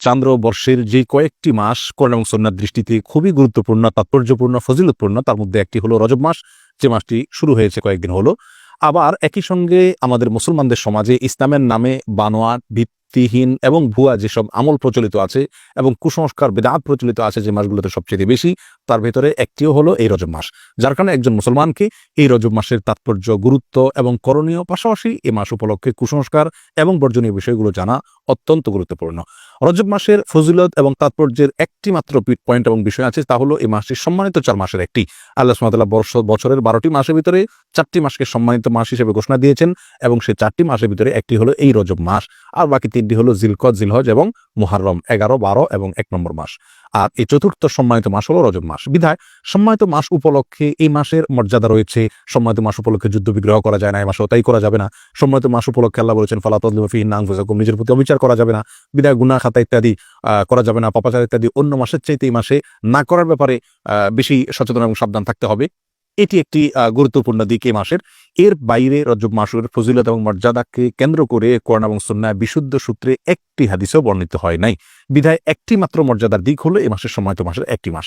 চান্দ্র বর্ষের যে কয়েকটি মাস এবং সন্ন্যার দৃষ্টিতে খুবই গুরুত্বপূর্ণ, তাৎপর্যপূর্ণ, ফজিলতপূর্ণ, তার মধ্যে একটি হলো রজব মাস। যে মাসটি শুরু হয়েছে কয়েকদিন হলো। আবার একই সঙ্গে আমাদের মুসলমানদের সমাজে ইসলামের নামে বানোয়া ভিত্তিহীন এবং ভুয়া যেসব আমল প্রচলিত আছে এবং কুসংস্কার, বেদাত প্রচলিত আছে যে মাসগুলোতে সবচেয়ে বেশি, তার ভেতরে একটিও হলো এই রজব মাস। যার কারণে একজন মুসলমানকে এই রজব মাসের তাৎপর্য, গুরুত্ব এবং করণীয়, পাশাপাশি এই মাস উপলক্ষে কুসংস্কার এবং বর্জনীয় বিষয়গুলো জানা অত্যন্ত গুরুত্বপূর্ণ। রজব মাসের ফজিলত এবং তাৎপর্যের একটি মাত্র পয়েন্ট এবং বিষয় আছে, তা হলো এই মাসটি সম্মানিত চার মাসের একটি। আল্লাহ সুমাতাল্লাহ বর্ষ বছরের বারোটি মাসের ভিতরে চারটি মাসকে সম্মানিত মাস হিসেবে ঘোষণা দিয়েছেন এবং সেই চারটি মাসের ভিতরে একটি হলো এই রজব মাস। আর বাকি তিনটি হলো জিলকত, জিলহজ এবং মুহাররম, এগারো, বারো এবং এক নম্বর মাস। আর এই চতুর্থ সম্মানিত মাস হলো রজব মাস। বিধায় সম্মানিত মাস উপলক্ষে এই মাসের মর্যাদা রয়েছে। সম্মানিত মাস উপলক্ষে যুদ্ধ বিগ্রহ করা যায় না, এই মাসে তাই করা যাবে না। সম্মানিত মাস উপলক্ষে আল্লাহ বলেছেন নাংফুজাকুম নিজের প্রতি অবিচার করা যাবে না। বিধায় গুনা খাতা ইত্যাদি করা যাবে না। পাপাচার ইত্যাদি অন্য মাসের চাইতে এই মাসে না করার ব্যাপারে বেশি সচেতন এবং সাবধান থাকতে হবে। এটি একটি গুরুত্বপূর্ণ দিক এই মাসের। এর বাইরে রজব মাসের ফজিলত এবং মর্যাদাকে কেন্দ্র করে কোরআন এবং সন্ন্যায় বিশুদ্ধ সূত্রে একটি হাদিসও বর্ণিত হয় নাই। বিধায় একটি মাত্র মর্যাদার দিক হলো এ মাসের সময় তো মাসের একটি মাস।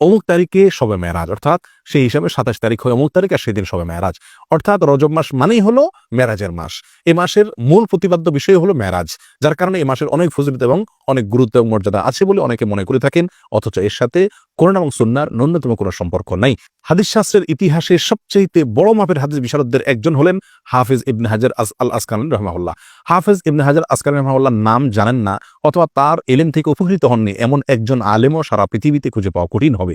অমুক তারিখে সবে মেরাজ অর্থাৎ সেই হিসাবে সাতাশ তারিখ হয় অমুক তারিখ আর সেদিন সবে মেরাজ অর্থাৎ রজব মাস মানেই হলো মেরাজের মাস। এ মাসের মূল প্রতিপাদ্য বিষয় হলো মেরাজ যার কারণে এ মাসের অনেক ফজিলত এবং অনেক গুরুত্ব এবং মর্যাদা আছে বলে অনেকে মনে করে থাকেন, অথচ এর সাথে কোরআন এবং সুন্নার ন্যূনতম কোনো সম্পর্ক নাই। হাদিস শাস্ত্রের ইতিহাসে সবচেয়ে বড় মাপের হাদিস বিশারদদের একজন হলেন হাফিজ ইবনে হাজার আল আসকান রহমাউল্লাহ হাফিজ ইবনে হাজার আসকান রহমাউল্লাহ নাম জানেন না, অথবা তার এলেন থেকে উপকৃত হননি। এমন একজন আলেমও সারা পৃথিবীতে খুঁজে পাওয়া কঠিন হবে।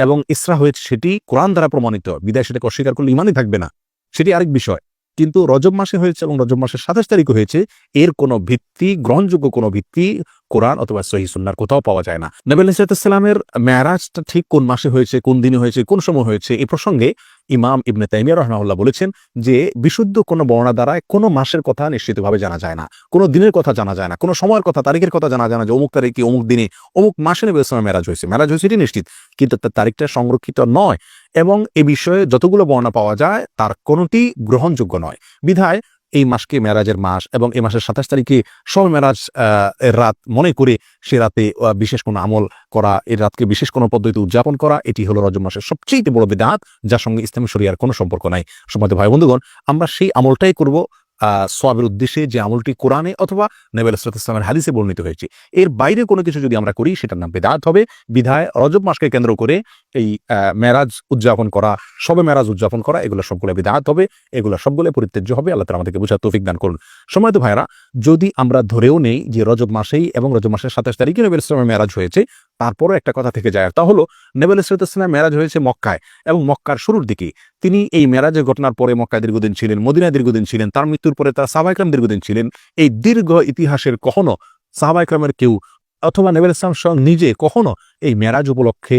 এবং ইসরা হয়েছে সেটি কোরআন দ্বারা প্রমাণিত। বিদায় সেটাকে অস্বীকার করলে ইমানই থাকবে না। সেটি আরেক বিষয়। কিন্তু রজব মাসে হয়েছে এবং রজব মাসের সাতাশ তারিখে হয়েছে, এর কোনো ভিত্তি, গ্রহণযোগ্য কোনো ভিত্তি কোরআন অথবা সহি সুন্নার কোথাও পাওয়া যায় না। নবী ইসলামের ম্যারাজটা ঠিক কোন মাসে হয়েছে, কোন দিনে হয়েছে, কোন সময় হয়েছে এই প্রসঙ্গে ইমাম ইবনে তাইমিয়া রহমাউল্লাহ বলেছেন যে, বিশুদ্ধ কোনো বর্ণনা দ্বারায় কোনো মাসের কথা নিশ্চিতভাবে জানা যায় না। কোনো দিনের কথা জানা যায় না। কোনো সময়ের কথা, তারিখের কথা জানা যায় না যে অমুক তারিখে, অমুক দিনে, অমুক মাসে নবী ইসলামের মেরাজ হয়েছে। মেরাজ হয়েছে এটি নিশ্চিত, কিন্তু তার তারিখটা সংরক্ষিত নয় এবং এ বিষয়ে যতগুলো বর্ণনা পাওয়া যায়, তার কোনোটি গ্রহণযোগ্য নয়। বিধায় এই মাসকে মেরাজের মাস এবং এই মাসের সাতাশ তারিখে সব মেরাজ এর রাত মনে করে সে রাতে বিশেষ কোনো আমল করা, এই রাতকে বিশেষ কোনো পদ্ধতি উদযাপন করা, এটি হলো রজব মাসের সবচেয়ে বড় বেদাত, যার সঙ্গে ইসলামী শরিয়ার কোনো সম্পর্ক নাই। সময় ভাই বন্ধুগণ আমরা সেই আমলটাই করব আহ, সোয়াবের উদ্দেশ্যে যে আমলটি কোরআনে অথবা নেবেল ইসলামের হাদিসে বর্ণিত হয়েছে। এর বাইরে কোনো কিছু যদি আমরা করি, সেটার নাম বেদাত হবে। বিধায় রজব মাসকে কেন্দ্র করে এই মেরাজ উদযাপন করা, সবে মেরাজ উদযাপন করা, এগুলো সবগুলো বিদাত হবে, এগুলো সবগুলো পরিত্যাজ্য হবে। আল্লাহ তারা আমাদেরকে বোঝার তৌফিক দান করুন। সময় তো ভাইরা যদি আমরা ধরেও নেই যে রজব মাসেই এবং রজব মাসের সাতাশ তারিখে নবীল ইসলামের মেরাজ হয়েছে, তারপরও একটা কথা থেকে যায়। তা হলো, নেবেল ইসলামের মেরাজ হয়েছে মক্কায় এবং মক্কার শুরুর দিকে। তিনি এই মেরাজের ঘটনার পরে মক্কায় দীর্ঘদিন ছিলেন, মদিনায় দীর্ঘদিন ছিলেন, তার মৃত্যুর পরে তার সাহাবাইকরাম দীর্ঘদিন ছিলেন। এই দীর্ঘ ইতিহাসের কখনো সাহাবাইকরামের কেউ অথবা নেবেল ইসলাম নিজে কখনো এই মেরাজ উপলক্ষে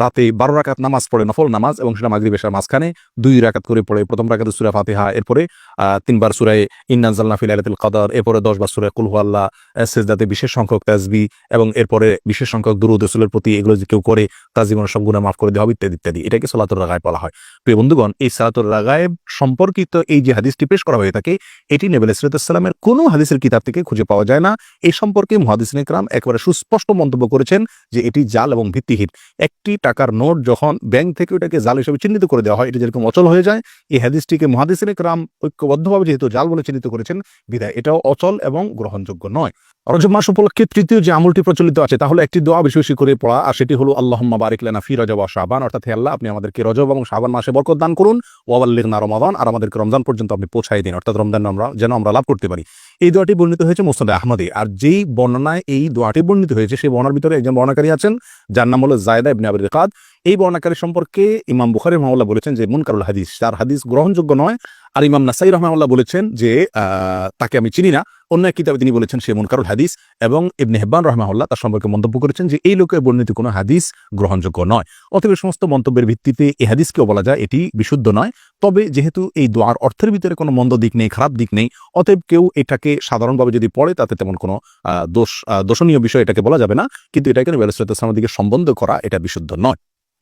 রাতে বারো রাকাত নামাজ পড়ে, নফল নামাজ এবং সেটা মাগরিব এশার মাঝখানে দুই রাকাত করে পড়ে। প্রথম রাকাতে সুরা ফাতিহা, এরপরে তিনবার সুরায় ইন্নাজাল্লা ফিলাইলাতুল কাদার, এরপরে দশবার সুরায় কুলহু আল্লাহ সেজদাতে বিশেষ সংখ্যক তাজবি এবং এরপরে বিশেষ সংখ্যক দুরুদ রসুলের প্রতি এগুলো যে কেউ করে, তার জীবনের সব গুণা মাফ করে দেওয়া হবে, ইত্যাদি ইত্যাদি। এটাকে সালাতুর রাগায় বলা হয়। প্রিয় বন্ধুগণ, এই সালাতুর রাগায় সম্পর্কিত এই যে হাদিসটি পেশ করা হয়ে থাকে, এটি নেবেল ইসরাতামের কোনো হাদিসের কিতাব থেকে খুঁজে পাওয়া যায় না। এই সম্পর্কে মহাদিস ইকরাম একেবারে সুস্পষ্ট মন্তব্য করেছেন যে এটি জাল এবং ভিত্তিহীন। একটি টাকার নোট যখন ব্যাংক থেকে ওটাকে জাল হিসেবে চিহ্নিত করে দেওয়া হয়, এটা যেরকম অচল হয়ে যায়, এই হাদিসটিকে মহাদিসের ইকরাম ঐক্যবদ্ধভাবে যেহেতু জাল বলে চিহ্নিত করেছেন বিধায় এটাও অচল এবং গ্রহণযোগ্য নয়। রজব মাস উপলক্ষে তৃতীয় যে আমলটি প্রচলিত আছে, তাহলে একটি দোয়া বেশি বেশি করে পড়া, আর সেটি হলো, আল্লাহম্মা বারিক লেনা ফি রজব ও শাবান অর্থাৎ আল্লাহ, আপনি আমাদেরকে রজব এবং শাবান মাসে বরকত দান করুন ওয়াল্লিগ না রমাদান আর আমাদেরকে রমজান পর্যন্ত আপনি পৌঁছাই দিন, অর্থাৎ রমজান আমরা, যেন আমরা লাভ করতে পারি। এই দোয়াটি বর্ণিত হয়েছে মোস্তাদ আহমদে, আর যেই বর্ণনায় এই দোয়াটি বর্ণিত হয়েছে, সেই বর্ণার ভিতরে একজন বর্ণাকারী আছেন, যার নাম হলো জায়দা ইবনে আবির কাদ এই বর্ণাকারী সম্পর্কে ইমাম বুখারি রহমাল্লাহ বলেছেন যে, মুনকারুল হাদিস তার হাদিস গ্রহণযোগ্য নয়, আর ইমাম নাসাই রহমাল্লাহ বলেছেন যে তাকে আমি চিনি না অন্য এক কিতাবে তিনি বলেছেন সে মুনকারুল হাদিস এবং ইবনে হেব্বান রহমাউল্লাহ তার সম্পর্কে মন্তব্য করেছেন যে এই লোকের বর্ণিত কোনো হাদিস গ্রহণযোগ্য নয়। অতএব সমস্ত মন্তব্যের ভিত্তিতে এই হাদিসকেও বলা যায় এটি বিশুদ্ধ নয়। তবে যেহেতু এই দোয়ার অর্থের ভিতরে কোনো মন্দ দিক নেই, খারাপ দিক নেই, অতএব কেউ এটাকে সাধারণভাবে যদি পড়ে তাতে তেমন কোনো দোষ দোষণীয় বিষয় এটাকে বলা যাবে না। কিন্তু এটাকে নবী আলাইসালামের দিকে সম্বন্ধ করা এটা বিশুদ্ধ নয়।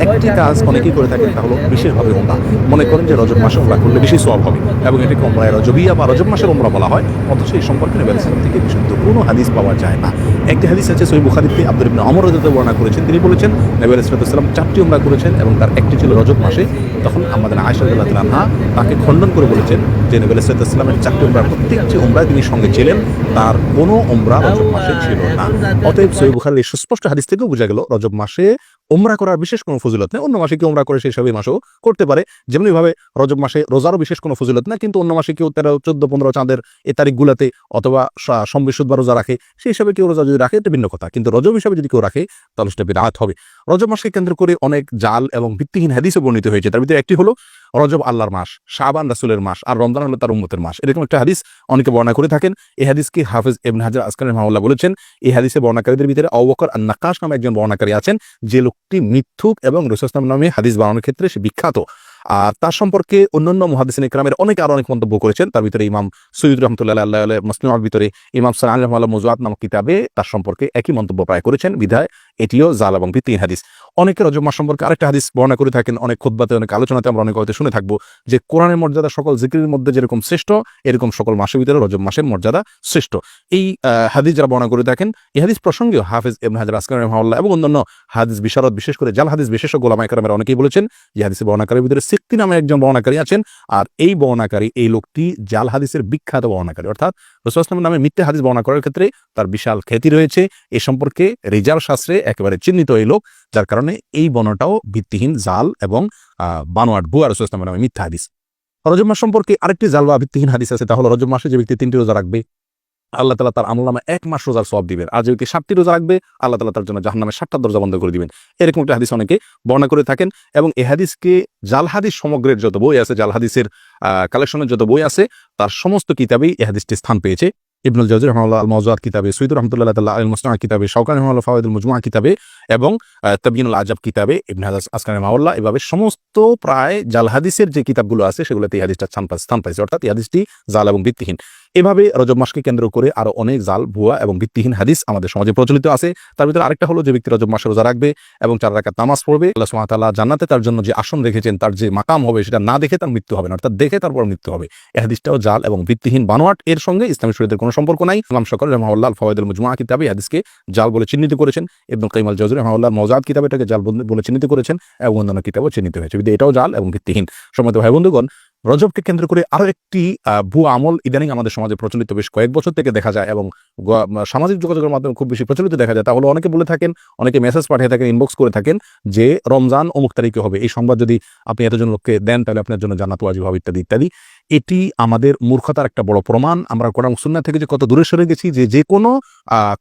একটি কাজ অনেকেই করে থাকেন, তা হলো বিশেষভাবে ওমরা। মনে করেন যে রজব মাসে ওমরা করলে বেশি সব হবে। এবং এটাকে ওমরায় রজবিয়া বা রজব মাসের ওমরা বলা হয়। অথচ এই সম্পর্কে নবী আলাইহিস সালাম থেকে বিশুদ্ধ কোনো হাদিস পাওয়া যায় না। একটি হাদিস আছে সহি বুখারীতে আব্দুল ইবনে অমর রাদিয়াল্লাহু বর্ণনা করেছেন। তিনি বলেছেন, নবী আলাইহিস সালাম চারটি ওমরা করেছেন এবং তার একটি ছিল রজব মাসে। তখন আমাদের রাদিয়াল্লাহু তাআলা তাকে খণ্ডন করে বলেছেন যে নবী আলাইহিস সালামের চারটি ওমরা প্রত্যেকটি ওমরায় তিনি সঙ্গে ছিলেন। তার কোনো ওমরা রজব মাসে ছিল না। অতএব সহি বুখারীর এই সুস্পষ্ট হাদিস থেকেও বোঝা গেল, রজব মাসে ওমরা করার বিশেষ কোনো ফজিলত নেই। অন্য মাসে কেউ ওমরা করে সেই সবই মাসেও করতে পারে। যেমনি ভাবে রজব মাসে রোজারও বিশেষ কোনো ফজিলত না কিন্তু অন্য মাসে কেউ তেরো, চোদ্দ, পনেরো চাঁদের এই তারিখগুলোতে অথবা সম্বিশুদ্ধ বা রোজা রাখে, সেই হিসাবে কেউ রোজা যদি রাখে, এটা ভিন্ন কথা। কিন্তু রজব হিসাবে যদি কেউ রাখে, তাহলে সেটা বিরাট হবে। রজব মাসকে কেন্দ্র করে অনেক জাল এবং ভিত্তিহীন হাদিসও বর্ণিত হয়েছে। তার ভিতরে একটি হলো, রজব আল্লাহর মাস, শাবান রাসুলের মাস আর রমজান হলো তার উম্মতের মাস। এরকম একটা হাদিস অনেকে বর্ণনা করে থাকেন। এই হাদিসকে হাফিজ ইবনে হাজার আসকার রহমাউল্লাহ বলেছেন। এই হাদিসে বর্ণাকারীদের ভিতরে অবকর আর নাকাশ নামে একজন বর্ণাকারী আছেন। যে লোকটি মিথ্যুক এবং রসুলাম নামে হাদিস বানানোর ক্ষেত্রে সে বিখ্যাত। আর তার সম্পর্কে অন্যান্য মহাদিসিন ইকরামের অনেকে আরও অনেক মন্তব্য করেছেন। তার ভিতরে ইমাম সৈয়দ রহমতুল্লাহ আল্লাহ মুসলিমের ভিতরে ইমাম সাল আল্লাহ মজুয়াত নামক কিতাবে তার সম্পর্কে একই মন্তব্য প্রায় করেছেন। বিধায় এটিও জাল এবং ভিত্তিহীন হাদিস। অনেকে রজব মাস সম্পর্কে আরেকটা হাদিস বর্ণনা করে থাকেন, অনেক খুদ্বাতে অনেক আলোচনাতে আমরা অনেক হয়তো শুনে থাকব যে কোরআনের মর্যাদা সকল জিকিরের মধ্যে যেরকম শ্রেষ্ঠ, এরকম সকল মাসের ভিতরে রজব মাসের মর্যাদা শ্রেষ্ঠ। এই হাদিস যারা বর্ণনা করে থাকেন, এই হাদিস প্রসঙ্গেও হাফিজ ইবনে হাজার আসকার রহমাল্লাহ এবং অন্যান্য হাদিস বিশারদ, বিশেষ করে জাল হাদিস বিশেষ ওলামা একরামের অনেকেই বলেছেন যে হাদিসের বর্ণাকারীর ভিতরে সিক্তি নামে একজন বর্ণাকারী আছেন, আর এই বর্ণাকারী এই লোকটি জাল হাদিসের বিখ্যাত বর্ণাকারী অর্থাৎ রসুলাম নামে মিথ্যে হাদিস বর্ণনা করার ক্ষেত্রে তার বিশাল খ্যাতি রয়েছে। এ সম্পর্কে রেজাল শাস্ত্রে একেবারে চিহ্নিত এই লোক, যার কারণে এই বর্ণটাও ভিত্তিহীন জাল এবং বানোয়াট ভুয়া রসুলামের নামে মিথ্যা হাদিস। রজব মাস সম্পর্কে আরেকটি জাল বা ভিত্তিহীন হাদিস আছে তাহলে রজব মাসে যে ব্যক্তি তিনটি রোজা রাখবে আল্লাহ তালা তার আমল নামে এক মাস রোজার সব দিবেন। আর যে ব্যক্তি ষাটটি রোজা রাখবে, আল্লাহ তালা তার জন্য জাহান নামে ষাটটা দরজা বন্ধ করে দিবেন। এরকম একটা হাদিস অনেকে বর্ণনা করে থাকেন এবং এ হাদিসকে জাল হাদিস সমগ্রের যত বই আছে, জাল হাদিসের কালেকশনের যত বই আছে, তার সমস্ত কিতাবেই এ হাদিসটি স্থান পেয়েছে। ইবনুল জাজির রহমাল্লাহ আল মজাদ কিতাবে সৈদ রহমতুল্লাহ তাল্লাহ আল মুসনা কিতাবে শৌকান রহমাল্লাহ ফাওয়াদুল মুজমা কিতাবে এবং তবিনুল আজাব কিতাবে, ইবনে হাজাজ আসকান মাওয়াল্লাহ এভাবে সমস্ত প্রায় জাল হাদিসের যে কিতাবগুলো আছে, সেগুলোতে এই হাদিসটা স্থান পাইছে। অর্থাৎ এই হাদিসটি জাল এবং ভিত্তিহীন। এভাবে রজব মাসকে কেন্দ্র করে আরও অনেক জাল, ভুয়া এবং ভিত্তিহীন হাদিস আমাদের সমাজে প্রচলিত আছে। তার ভিতরে আরেকটা হলো যে ব্যক্তি রজব মাসে রোজা রাখবে এবং চার রাকাত নামাজ পড়বে, আল্লাহ জান্নাতে তার জন্য যে আসন রেখেছেন, তার যে মাকাম হবে সেটা না দেখে তার মৃত্যু হবে না, অর্থাৎ দেখে তারপর মৃত্যু হবে। এই হাদিসটাও জাল এবং ভিত্তিহীন বানোয়াট, এর সঙ্গে ইসলামী শরীরের কোনো সম্পর্ক নাই। ইমাম শকর রহমাউল্লাহ ফওয়াইদুল মুজমা কিতাবে হাদিসকে জাল বলে চিহ্নিত করেছেন। এবং কাইমাল জজুর রহমাউল্লাহ মজাদ কিতাবে এটাকে জাল বলে- বলে চিহ্নিত করেছেন এবং অন্যান্য কিতাবও চিহ্নিত হয়েছে। এটাও জাল এবং ভিত্তিহীন। সময় ভাই বন্ধুগণ রজবকে কেন্দ্র করে আরও একটি ভুয়া আমল ইদানিং আমাদের সমাজে প্রচলিত। বেশ কয়েক বছর থেকে দেখা যায় এবং সামাজিক যোগাযোগের মাধ্যমে খুব বেশি প্রচলিত দেখা যায়। তাহলে অনেকে বলে থাকেন, অনেকে মেসেজ পাঠিয়ে থাকেন ইনবক্স করে থাকেন যে, রমজান অমুক তারিখে হবে। এই সংবাদ যদি আপনি এতজন লোককে দেন, তাহলে আপনার জন্য জানাতো আজিভাব ইত্যাদি ইত্যাদি। এটি আমাদের মূর্খতার একটা বড় প্রমাণ। আমরা কোরআন সুন্নাহ থেকে যে কত দূরে সরে গেছি, যে যে কোনো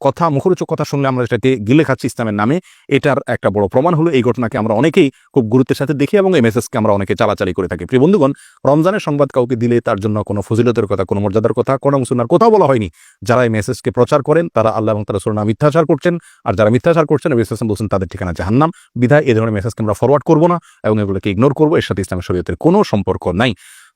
কথা, মুখরোচক কথা শুনলে আমরা এটাকে গিলে খাচ্ছি ইসলামের নামে, এটার একটা বড় প্রমাণ হলো এই ঘটনাকে আমরা অনেকেই খুব গুরুত্বের সাথে দেখি এবং এই মেসেজকে আমরা অনেকে চালাচালি করে থাকি। প্রিয় বন্ধুগণ, রমজানের সংবাদ কাউকে দিলে তার জন্য কোনো ফজিলতের কথা, কোনো মর্যাদার কথা কোনো মুসলমানের কোথাও বলা হয়নি। যারা এই মেসেজকে প্রচার করেন, তারা আল্লাহ এবং তারা সুরনা মিথ্যাচার করছেন, আর যারা মিথ্যাচার করছেন নবী ইসলাম বলছেন তাদের ঠিকানা জাহান্নাম। বিধায় এই ধরনের মেসেজকে আমরা ফরওয়ার্ড করব না এবং এগুলোকে ইগনোর করব, এর সাথে ইসলামের শরীয়তের কোনো সম্পর্ক নাই।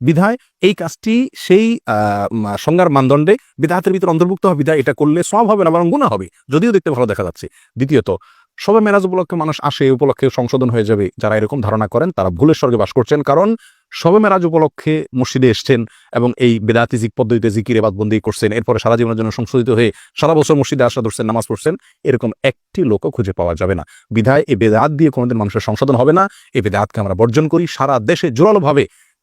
বিধায় এই কাজটি সেই সংজ্ঞার মানদণ্ডে বিধাতের ভিতর অন্তর্ভুক্ত হবে। বিধায় এটা করলে সব হবে না, বরং গুণা হবে। যদিও দেখতে ভালো দেখা যাচ্ছে। দ্বিতীয়ত, সবে মেরাজ উপলক্ষে মানুষ আসে উপলক্ষে সংশোধন হয়ে যাবে। যারা এরকম ধারণা করেন, তারা ভুলের স্বর্গে বাস করছেন। কারণ সবে মেরাজ উপলক্ষে মসজিদে এসছেন এবং এই বেদাতি জিক পদ্ধতিতে জিকির এবাদ বন্দি করছেন। এরপরে সারা জীবনের জন্য সংশোধিত হয়ে সারা বছর মসজিদে আসা ধরছেন, নামাজ পড়ছেন। এরকম একটি লোকও খুঁজে পাওয়া যাবে না। বিধায় এই বেদাত দিয়ে কোনোদিন মানুষের সংশোধন হবে না। এই বেদাতকে আমরা বর্জন করি। সারা দেশে জোরালোভাবে